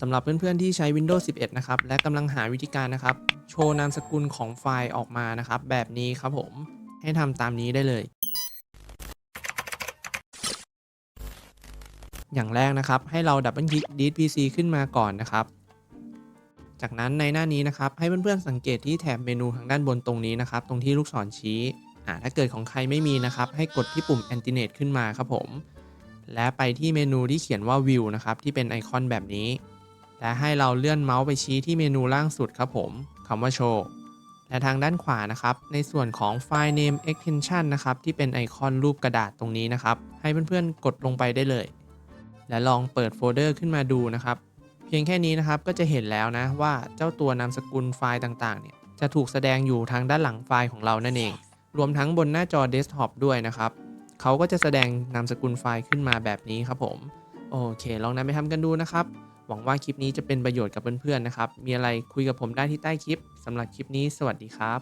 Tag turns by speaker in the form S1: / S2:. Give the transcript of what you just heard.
S1: สำหรับเพื่อนๆที่ใช้ Windows 11 นะครับ และกำลังหาวิธีการนะครับ โชว์นามสกุลของไฟล์ออกมานะครับ แบบนี้ครับผมให้ทำตามนี้ได้เลย อย่างแรกนะครับ ให้เราดับเบิลคลิก Delete PC ขึ้นมาก่อนนะครับ จากนั้นในหน้านี้นะครับ ให้เพื่อนๆสังเกตที่แถบเมนูทางด้านบนตรงนี้นะครับ ตรงที่ลูกศรชี้อ่าถ้าเกิดของใครไม่มีนะครับ ให้กดที่ปุ่ม Antinate ขึ้นมาครับผม และไปที่เมนูที่เขียนว่า View นะครับ ที่เป็นไอคอนแบบนี้ และให้เราเลื่อนเมาส์ไปชี้ที่เมนูล่างสุดครับผมคำว่า Show และทางด้านขวานะครับ ในส่วนของ File Name Extension นะครับ ที่เป็นไอคอนรูปกระดาษตรงนี้นะครับ ให้เพื่อนๆ กดลงไปได้เลย และลองเปิดโฟลเดอร์ขึ้นมาดูนะครับ เพียงแค่นี้นะครับ ก็จะเห็นแล้วนะว่าเจ้าตัวนามสกุลไฟล์ต่างๆ เนี่ย จะถูกแสดงอยู่ทางด้านหลังไฟล์ของเรานั่นเอง รวมทั้งบนหน้าจอเดสก์ท็อปด้วยนะครับ เขาก็จะแสดงนามสกุลไฟล์ขึ้นมาแบบนี้ครับผม โอเค ลองนำไปทำกันดูนะครับ หวังว่าคลิปนี้จะเป็นประโยชน์กับเพื่อนๆนะครับ มีอะไรคุยกับผมได้ที่ใต้คลิปสำหรับคลิปนี้สวัสดีครับ